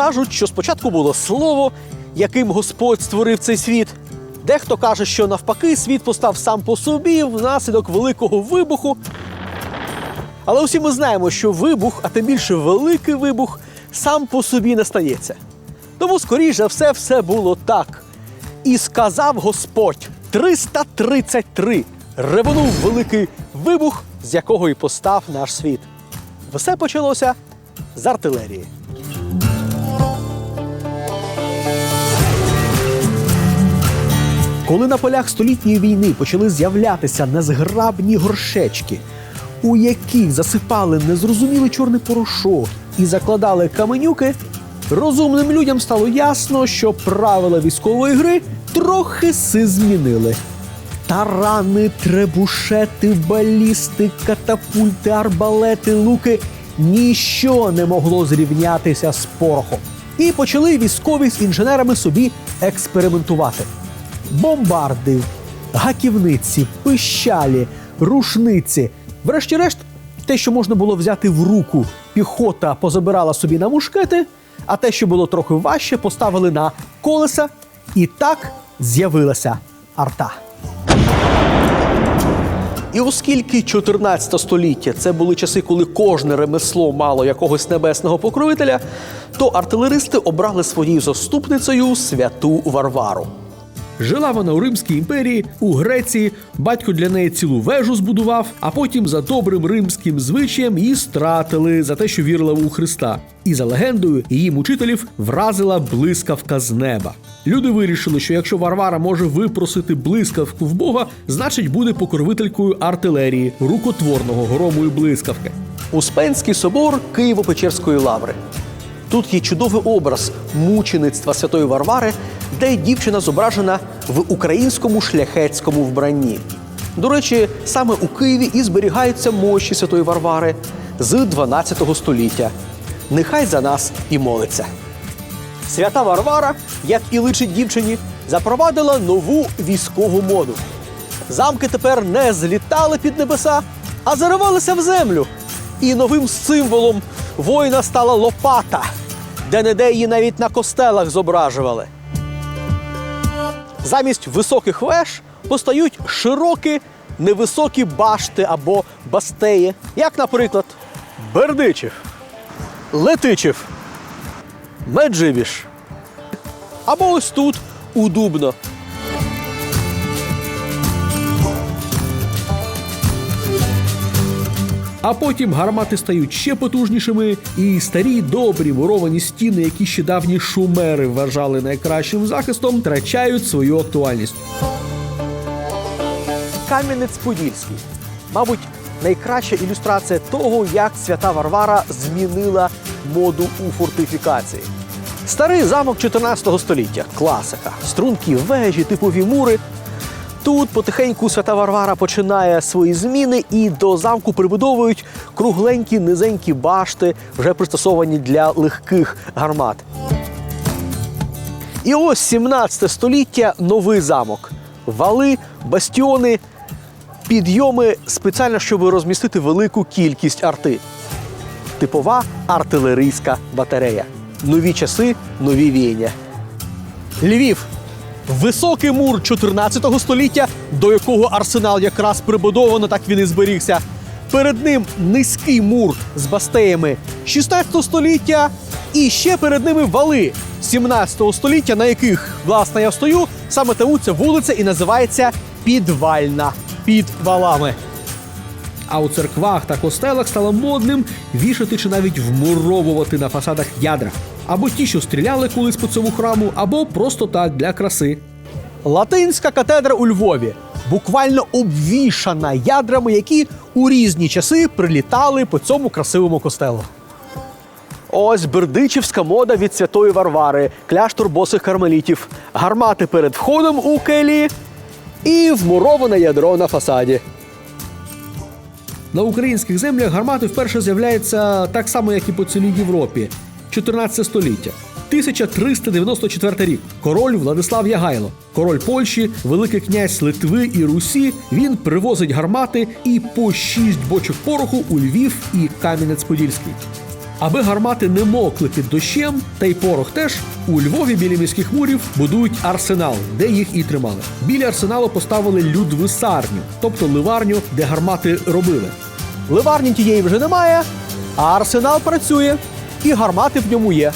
кажуть, що спочатку було слово, яким Господь створив цей світ. Дехто каже, що навпаки світ постав сам по собі внаслідок великого вибуху. Але усі ми знаємо, що вибух, а тим більше великий вибух, сам по собі не стається. Тому, скоріш за все, все було так. І сказав Господь 333 ревонув великий вибух, з якого і постав наш світ. Все почалося з артилерії. Коли на полях столітньої війни почали з'являтися незграбні горшечки, у яких засипали незрозумілий чорний порошок і закладали каменюки, розумним людям стало ясно, що правила військової гри трохи си змінили. Тарани, требушети, балісти, катапульти, арбалети, луки ніщо не могло зрівнятися з порохом. І почали військові з інженерами собі експериментувати. Бомбарди, гаківниці, пищалі, рушниці. Врешті-решт, те, що можна було взяти в руку, піхота позабирала собі на мушкети, а те, що було трохи важче, поставили на колеса, і так з'явилася арта. І оскільки 14 століття це були часи, коли кожне ремесло мало якогось небесного покровителя, то артилеристи обрали своєю заступницею святу Варвару. Жила вона у Римській імперії, у Греції. Батько для неї цілу вежу збудував, а потім за добрим римським звичаєм її стратили за те, що вірила у Христа. І за легендою її мучителів вразила блискавка з неба. Люди вирішили, що якщо Варвара може випросити блискавку в Бога, значить буде покровителькою артилерії, рукотворного грому і блискавки. Успенський собор Києво-Печерської лаври. Тут є чудовий образ мучеництва святої Варвари, де дівчина зображена в українському шляхетському вбранні. До речі, саме у Києві і зберігаються мощі святої Варвари з 12 століття. Нехай за нас і молиться. Свята Варвара, як і личить дівчині, запровадила нову військову моду. Замки тепер не злітали під небеса, а заривалися в землю. І новим символом воїна стала лопата, де неде її навіть на костелах зображували. Замість високих веж постають широкі невисокі башти або бастеї, як, наприклад, Бердичів, Летичів, Меджибіж. Або ось тут у Дубно. А потім гармати стають ще потужнішими, і старі добрі муровані стіни, які ще давні шумери вважали найкращим захистом, втрачають свою актуальність. Кам'янець-Подільський. Мабуть, найкраща ілюстрація того, як свята Варвара змінила моду у фортифікації. Старий замок 14 століття, класика, стрункі вежі, типові мури. Тут потихеньку свята Варвара починає свої зміни і до замку прибудовують кругленькі низенькі башти, вже пристосовані для легких гармат. І ось 17 століття новий замок. Вали, бастіони, підйоми спеціально, щоб розмістити велику кількість арти. Типова артилерійська батарея. Нові часи, нові війня. Львів. Високий мур 14 століття, до якого арсенал якраз прибудовано, так він і зберігся. Перед ним низький мур з бастеями 16 століття, і ще перед ними вали 17 століття, на яких, власне, я стою, саме тому ця вулиця і називається Підвальна під валами. А у церквах та костелах стало модним вішати чи навіть вмуровувати на фасадах ядра. Або ті, що стріляли колись по цьому храму, або просто так для краси. Латинська катедра у Львові буквально обвішана ядрами, які у різні часи прилітали по цьому красивому костелу. Ось бердичівська мода від святої Варвари, кляштор босих кармелітів, гармати перед входом у келії і вмуроване ядро на фасаді. На українських землях гармати вперше з'являються так само, як і по цілій Європі 14 століття. 1394 рік. Король Владислав Ягайло, король Польщі, Великий князь Литви і Русі. Він привозить гармати і по шість бочок пороху у Львів і Кам'янець-Подільський. Аби гармати не мокли під дощем, та й порох теж, у Львові біля міських мурів будують арсенал, де їх і тримали. Біля арсеналу поставили людвисарню, тобто ливарню, де гармати робили. Ливарні тієї вже немає, а арсенал працює, і гармати в ньому є.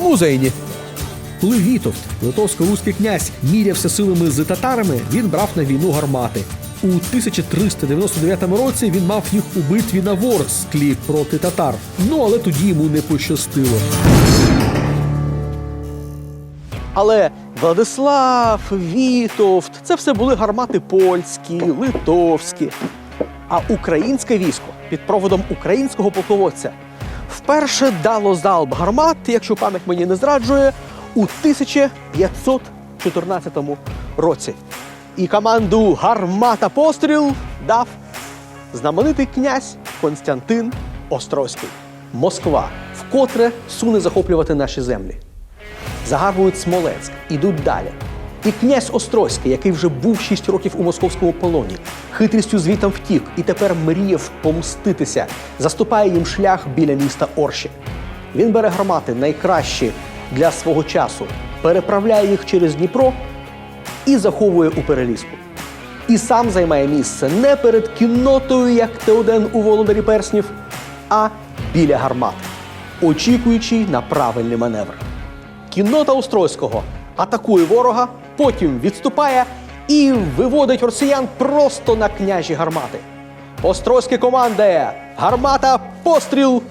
Музейні. Коли Вітовт, литовсько-руський князь, мірявся силами з татарами, він брав на війну гармати. У 1399 році він мав їх у битві на Ворсклі проти татар. Ну але тоді йому не пощастило. Але Владислав, Вітовт це все були гармати польські, литовські. А українське військо під проводом українського полководця вперше дало залп гармат, якщо пам'ять мені не зраджує, у 1514 році. І команду гармата постріл дав знаменитий князь Константин Острозький. Москва вкотре суне захоплювати наші землі загарбують Смоленськ, ідуть далі. І князь Острозький, який вже був 6 років у московському полоні, хитрістю звітом втік і тепер мріяв помститися, заступає їм шлях біля міста Орші. Він бере гармати найкращі для свого часу, переправляє їх через Дніпро і заховує у переліску. І сам займає місце не перед кіннотою, як Теоден у володарі перснів, а біля гармат, очікуючи на правильний маневр. Кіннота Острозького атакує ворога, потім відступає і виводить росіян просто на княжі гармати. Острозький командує гармата, постріл.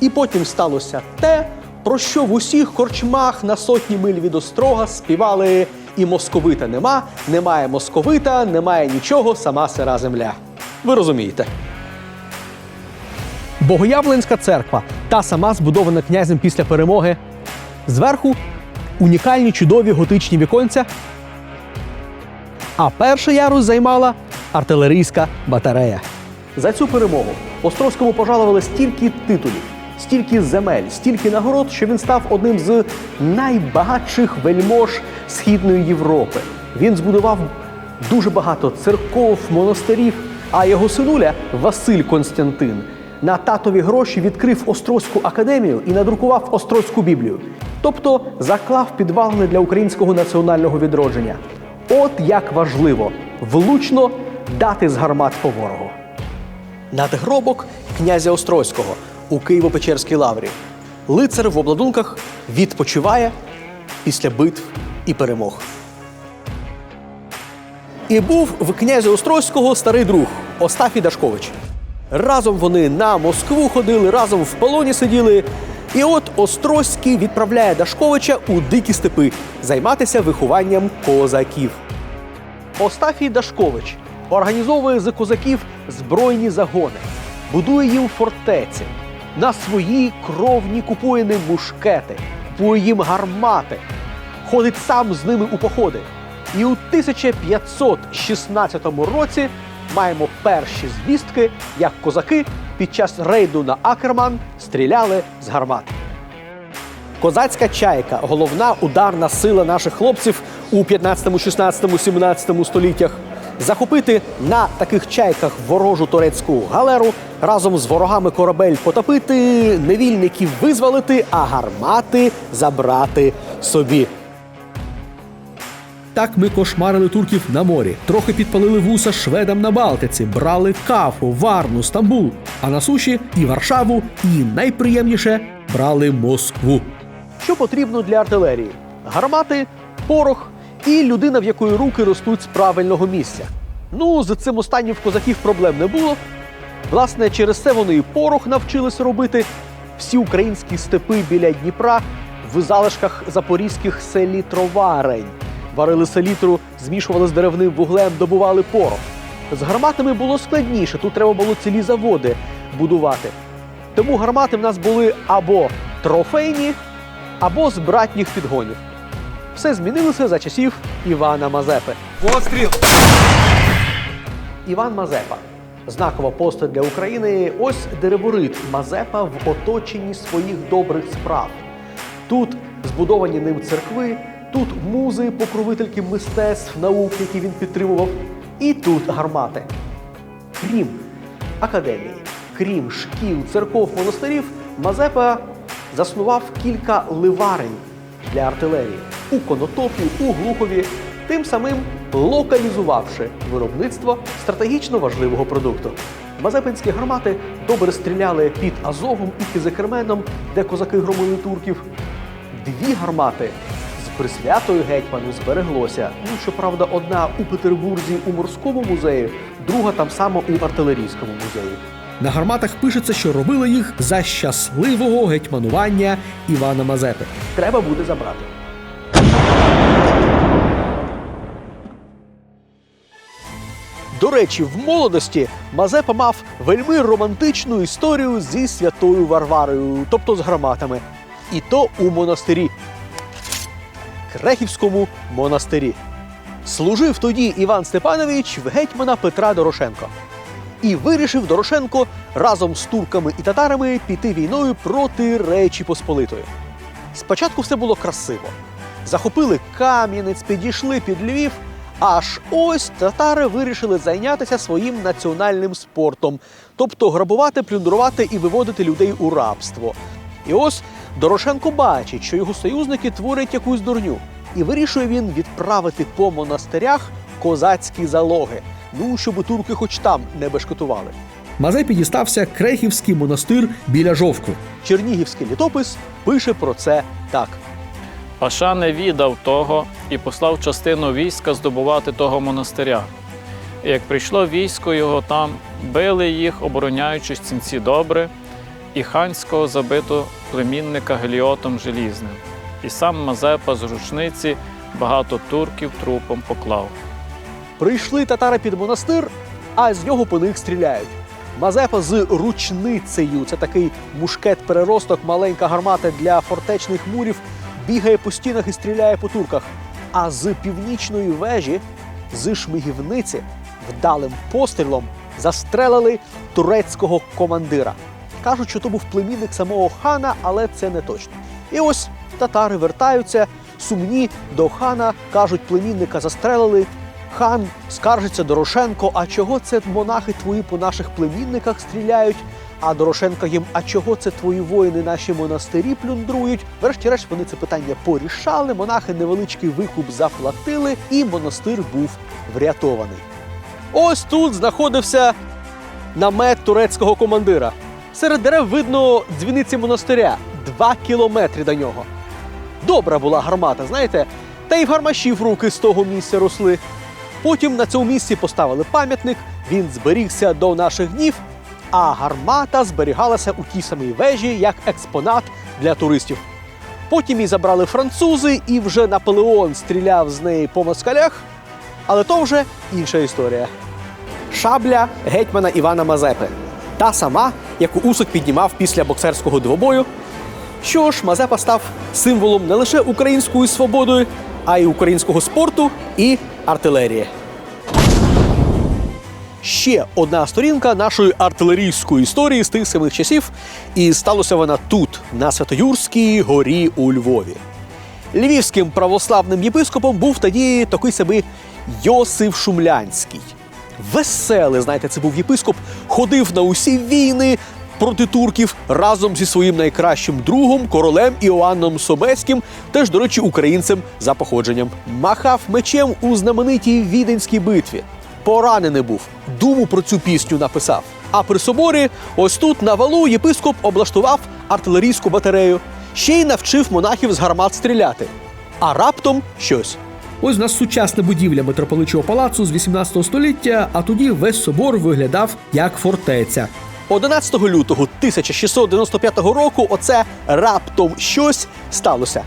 І потім сталося те, про що в усіх корчмах на сотні миль від острога співали і московита нема, немає московита, немає нічого, сама сира земля. Ви розумієте. Богоявленська церква, та сама збудована князем після перемоги. Зверху унікальні чудові готичні віконця. А перший ярус займала артилерійська батарея. За цю перемогу Островському пожалували стільки титулів, стільки земель, стільки нагород, що він став одним з найбагатших вельмож Східної Європи. Він збудував дуже багато церков, монастирів. А його синуля Василь Константин на татові гроші відкрив Острозьку академію і надрукував Острозьку Біблію. Тобто заклав підвалини для українського національного відродження. От як важливо влучно дати з гармат по ворогу. Надгробок князя Острозького у Києво-Печерській лаврі. Лицар в обладунках відпочиває після битв і перемог. І був в князя Острозького старий друг Остафій Дашкович. Разом вони на Москву ходили, разом в полоні сиділи. І от Острозький відправляє Дашковича у дикі степи займатися вихованням козаків. Остафій Дашкович організовує з козаків збройні загони, будує їм фортеці, на свої кровні купує ним мушкети, купує їм гармати, ходить сам з ними у походи. І у 1516 році маємо перші звістки, як козаки під час рейду на Акерман стріляли з гармат. Козацька чайка головна ударна сила наших хлопців у 15, 16, 17 століттях. Захопити на таких чайках ворожу турецьку галеру, разом з ворогами корабель потопити, невільників визволити, а гармати забрати собі. Так ми кошмарили турків на морі, трохи підпалили вуса шведам на Балтиці, брали Кафу, Варну, Стамбул, а на суші і Варшаву, і найприємніше брали Москву. Що потрібно для артилерії? Гармати, порох і людина, в якої руки ростуть з правильного місця. Ну, з цим останнім в козаків проблем не було. Власне, через це вони і порох навчились робити. Всі українські степи біля Дніпра в залишках запорізьких селітроварень. Варили селітру, змішували з деревним вуглем, добували порох. З гарматами було складніше, тут треба було цілі заводи будувати. Тому гармати в нас були або трофейні, або з братніх підгонів. Все змінилося за часів Івана Мазепи. Постріл! Іван Мазепа. Знакова постать для України. Ось дереворит Мазепа в оточенні своїх добрих справ. Тут збудовані ним церкви, тут музи, покровительки мистецтв, наук, які він підтримував, і тут гармати. Крім академії, Крім шкіл, церков, монастирів, Мазепа заснував кілька ливарень для артилерії у Конотопі, у Глухові, тим самим локалізувавши виробництво стратегічно важливого продукту. Мазепинські гармати добре стріляли під Азовом і Кизикерменом, де козаки громили турків. Дві гармати присвятою гетьману збереглося. Ну, щоправда, одна у Петербурзі у морському музеї, друга там само у артилерійському музеї. На гарматах пишеться, що робили їх за щасливого гетьманування Івана Мазепи. Треба буде забрати. До речі, в молодості Мазепа мав вельми романтичну історію зі святою Варварою, тобто з гарматами. І то у монастирі. Крехівському монастирі. Служив тоді Іван Степанович в гетьмана Петра Дорошенка. І вирішив Дорошенко разом з турками і татарами піти війною проти Речі Посполитої. Спочатку все було красиво. Захопили Кам'янець, підійшли під Львів. Аж ось татари вирішили зайнятися своїм національним спортом, тобто грабувати, плюндрувати і виводити людей у рабство. І ось Дорошенко бачить, що його союзники творять якусь дурню, і вирішує він відправити по монастирях козацькі залоги. Ну, щоб турки хоч там не бешкетували. Мазепі дістався Крехівський монастир біля Жовкви. Чернігівський літопис пише про це так. Паша не віддав того і послав частину війська здобувати того монастиря. І як прийшло військо його там, били їх, обороняючись цінці добре, і ханського забито племінника Геліотом Желізним. І сам Мазепа з рушниці багато турків трупом поклав. Прийшли татари під монастир, а з нього по них стріляють. Мазепа з ручницею це такий мушкет-переросток, маленька гармата для фортечних мурів, бігає по стінах і стріляє по турках. А з північної вежі, з шмигівниці, вдалим пострілом застрелили турецького командира. Кажуть, що то був племінник самого хана, але це не точно. І ось татари вертаються, сумні до хана, кажуть, племінника застрелили. Хан скаржиться Дорошенко, а чого це монахи твої по наших племінниках стріляють? А Дорошенко їм, а чого це твої воїни наші монастирі плюндрують? Врешті-решт вони це питання порішали. Монахи невеличкий викуп заплатили, і монастир був врятований. Ось тут знаходився намет турецького командира. Серед дерев видно дзвіниці монастиря, два кілометри до нього. Добра була гармата, знаєте, та й в гармашів руки з того місця росли. Потім на цьому місці поставили пам'ятник, він зберігся до наших днів, а гармата зберігалася у тій самій вежі як експонат для туристів. Потім її забрали французи, і вже Наполеон стріляв з неї по москалях. Але то вже інша історія. Шабля гетьмана Івана Мазепи. Та сама, яку Усик піднімав після боксерського двобою. Що ж, Мазепа став символом не лише української свободи, а й українського спорту і артилерії. Ще одна сторінка нашої артилерійської історії з тих самих часів, і сталося вона тут, на Святоюрській горі у Львові. Львівським православним єпископом був тоді такий собі Йосиф Шумлянський. Веселий, знаєте, це був єпископ, ходив на усі війни проти турків разом зі своїм найкращим другом, королем Іоанном Собеським, теж, до речі, українцем за походженням. Махав мечем у знаменитій віденській битві. Поранений був, думу про цю пісню написав. А при соборі, ось тут на валу, єпископ облаштував артилерійську батарею, ще й навчив монахів з гармат стріляти. А раптом щось. Ось у нас сучасна будівля митрополичого палацу з 18 століття, а тоді весь собор виглядав як фортеця. 11 лютого 1695 року оце раптом щось сталося.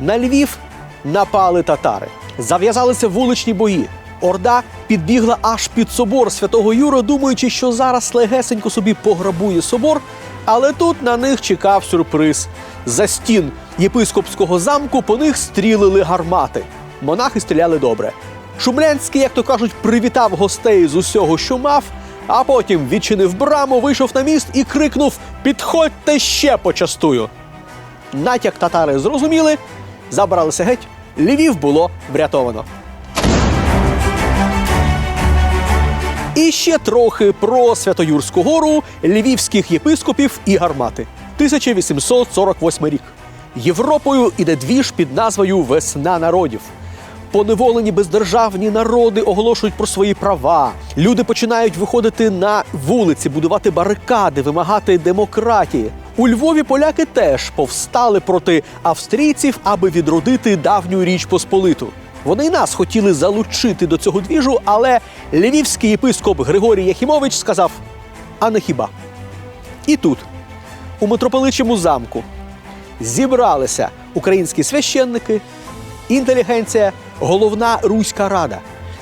На Львів напали татари, зав'язалися вуличні бої. Орда підбігла аж під собор святого Юра, думаючи, що зараз легесенько собі пограбує собор. Але тут на них чекав сюрприз. За стін єпископського замку по них стрілили гармати. Монахи стріляли добре. Шумлянський, як то кажуть, привітав гостей з усього, що мав, а потім відчинив браму, вийшов на міст і крикнув: Підходьте ще почастую. Натяк татари зрозуміли, забралися геть. Львів було врятовано. І ще трохи про Святоюрську гору, львівських єпископів і гармати. 1848 рік. Європою іде двіж під назвою Весна народів. Поневолені бездержавні народи оголошують про свої права. Люди починають виходити на вулиці, будувати барикади, вимагати демократії. У Львові поляки теж повстали проти австрійців, аби відродити давню річ Посполиту. Вони й нас хотіли залучити до цього двіжу, але львівський єпископ Григорій Яхімович сказав: а не хіба? І тут, у митрополичому замку, зібралися українські священники, інтелігенція, головна Руська Рада.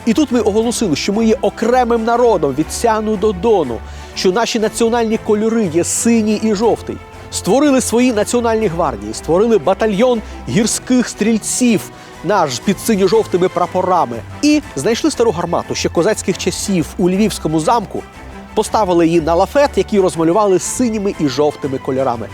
І тут ми оголосили, що ми є окремим народом від Сяну до Дону, що наші національні кольори є синій і жовтий. Створили свої національні гвардії, створили батальйон гірських стрільців наш під синьо-жовтими прапорами. І знайшли стару гармату ще козацьких часів у львівському замку, поставили її на лафет, який розмалювали синіми і жовтими кольорами.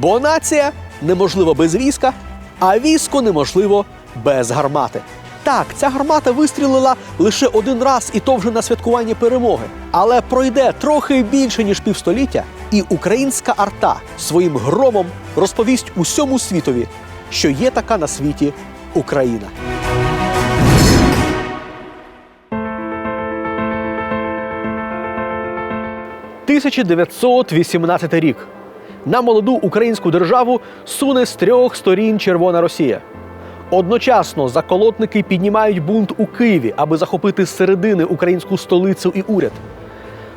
Бо нація неможлива без війська, а військо неможливо без гармати. Так, ця гармата вистрілила лише один раз, і то вже на святкування перемоги. Але пройде трохи більше ніж півстоліття, і українська арта своїм громом розповість усьому світові, що є така на світі Україна. «1918 рік. На молоду українську державу суне з трьох сторін Червона Росія. Одночасно заколотники піднімають бунт у Києві, аби захопити з середини українську столицю і уряд.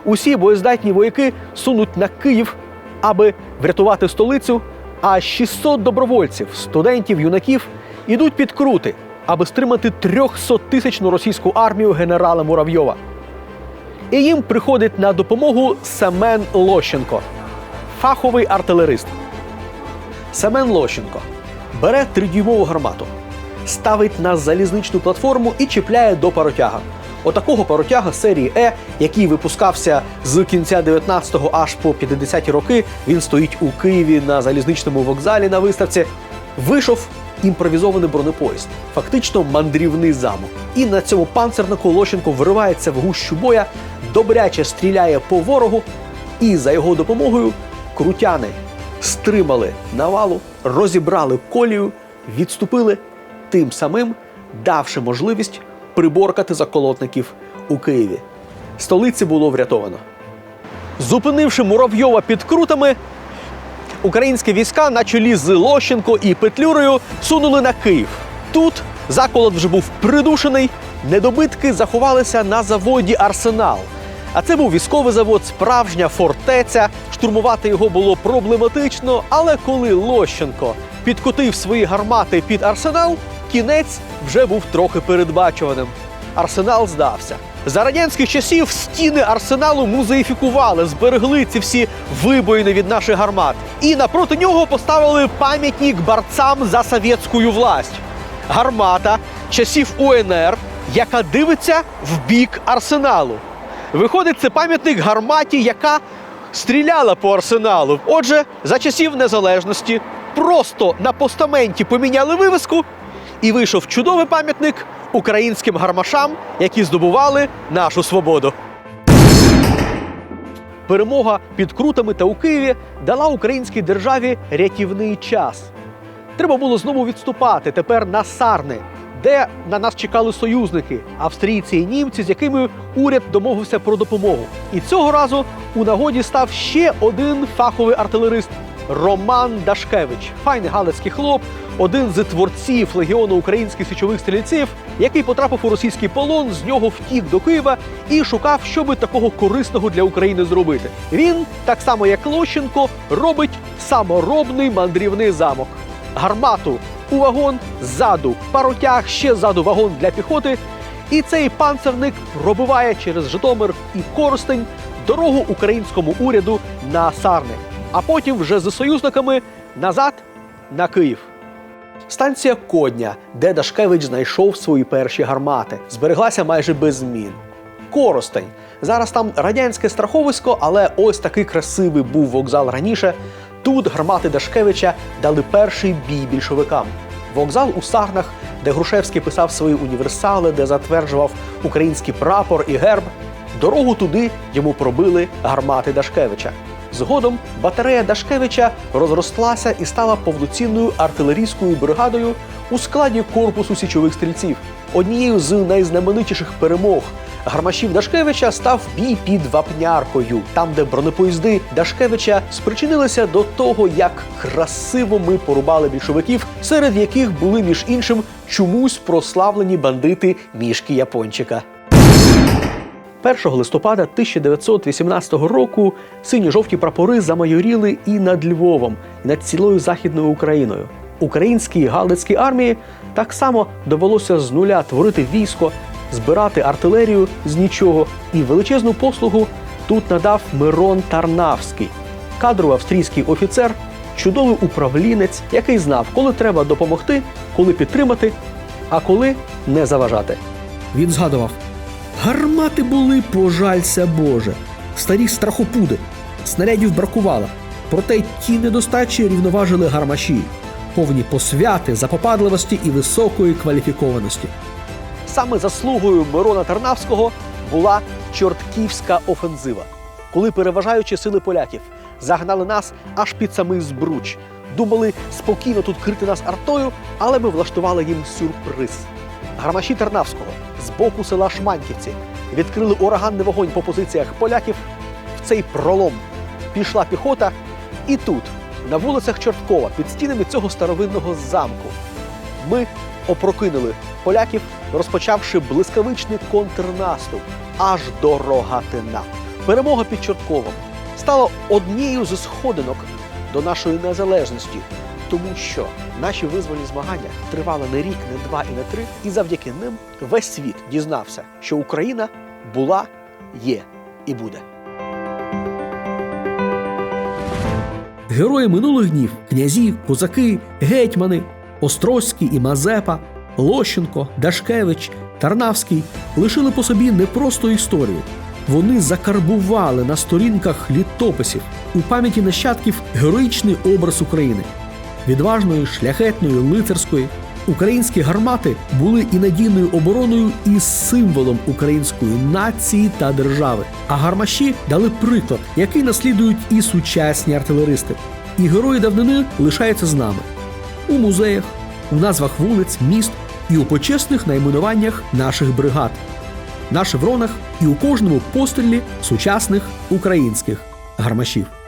Усі боєздатні вояки сунуть на Київ, аби врятувати столицю. А 600 добровольців, студентів, юнаків ідуть під крути, аби стримати 300-тисячну російську армію генерала Муравйова. І їм приходить на допомогу Семен Лощенко, фаховий артилерист. Семен Лощенко бере тридюймову гармату, ставить на залізничну платформу і чіпляє до паротяга. Отакого паротяга серії Е, який випускався з кінця 19-го аж по 50-ті роки. Він стоїть у Києві на залізничному вокзалі на виставці. Вийшов імпровізований бронепоїзд, фактично мандрівний замок. І на цьому панцернику Лощенко виривається в гущу боя, добряче стріляє по ворогу, і за його допомогою крутяни стримали навалу, розібрали колію, відступили, тим самим давши можливість приборкати заколотників у Києві. Столиці було врятовано. Зупинивши Муравйова під крутами, українські війська на чолі з Лощенко і Петлюрою сунули на Київ. Тут заколот вже був придушений, недобитки заховалися на заводі Арсенал. А це був військовий завод, справжня фортеця. Штурмувати його було проблематично, але коли Лощенко підкотив свої гармати під арсенал, кінець вже був трохи передбачуваним. Арсенал здався. За радянських часів стіни арсеналу музеїфікували, зберегли ці всі вибоїни від наших гармат. І напроти нього поставили пам'ятник борцам за совєтську власть. Гармата часів УНР, яка дивиться в бік арсеналу. Виходить, це пам'ятник гарматі, яка стріляла по арсеналу. Отже, за часів незалежності просто на постаменті поміняли вивеску, і вийшов чудовий пам'ятник українським гармашам, які здобували нашу свободу. Перемога під крутами та у Києві дала українській державі рятівний час. Треба було знову відступати тепер на Сарни, де на нас чекали союзники австрійці і німці, з якими уряд домовився про допомогу. І цього разу у нагоді став ще один фаховий артилерист Роман Дашкевич, файний галицький хлоп, один з творців легіону українських січових стрільців, який потрапив у російський полон, з нього втік до Києва і шукав, що би такого корисного для України зробити. Він, так само як Лощенко, робить саморобний мандрівний замок. Гармату у вагон ззаду, паротяг ще ззаду вагон для піхоти. І цей панцерник пробиває через Житомир і Коростень дорогу українському уряду на Сарни, а потім вже з союзниками назад на Київ. Станція Кодня, де Дашкевич знайшов свої перші гармати, збереглася майже без змін. Коростень. Зараз там радянське страховисько, але ось такий красивий був вокзал раніше. Тут гармати Дашкевича дали перший бій більшовикам. Вокзал у Сарнах, де Грушевський писав свої універсали, де затверджував український прапор і герб. Дорогу туди йому пробили гармати Дашкевича. Згодом батарея Дашкевича розрослася і стала повноцінною артилерійською бригадою у складі корпусу січових стрільців. Однією з найзнаменитіших перемог гармашів Дашкевича став бій під Вапняркою, там, де бронепоїзди Дашкевича спричинилися до того, як красиво ми порубали більшовиків, серед яких були між іншим чомусь прославлені бандити мішки Япончика. 1 листопада 1918 року сині-жовті прапори замайоріли і над Львовом, і над цілою західною Україною. Українській галицькій армії так само довелося з нуля творити військо, збирати артилерію з нічого, і величезну послугу тут надав Мирон Тарнавський, кадровий австрійський офіцер, чудовий управлінець, який знав, коли треба допомогти, коли підтримати, а коли не заважати. Він згадував: гармати були, пожалься Боже, старі страхопуди, снарядів бракувало. Проте ті недостачі рівноважили гармаші, повні посвяти, запопадливості і високої кваліфікованості. Саме заслугою Мирона Тарнавського була Чортківська офензива, коли переважаючі сили поляків загнали нас аж під самий збруч. Думали спокійно тут крити нас артою, але ми влаштували їм сюрприз. Гармаші Тарнавського з боку села Шманьківці відкрили ураганний вогонь по позиціях поляків. В цей пролом пішла піхота, і тут, на вулицях Чорткова, під стінами цього старовинного замку, ми опрокинули поляків, розпочавши блискавичний контрнаступ аж до Рогатина. Перемога під Чортковом стала однією з сходинок до нашої незалежності, тому що наші визвольні змагання тривали не рік, не два і не три, і завдяки ним весь світ дізнався, що Україна була, є і буде. Герої минулих днів князі, козаки, гетьмани, Острозький і Мазепа, Лощенко, Дашкевич, Тарнавський лишили по собі не просто історію. Вони закарбували на сторінках літописів у пам'яті нащадків героїчний образ України. Відважної, шляхетної, лицарської. Українські гармати були і надійною обороною, і символом української нації та держави. А гармаші дали приклад, який наслідують і сучасні артилеристи. І герої давнини лишаються з нами у музеях, у назвах вулиць, міст і у почесних найменуваннях наших бригад, на шевронах і у кожному пострілі сучасних українських гармашів.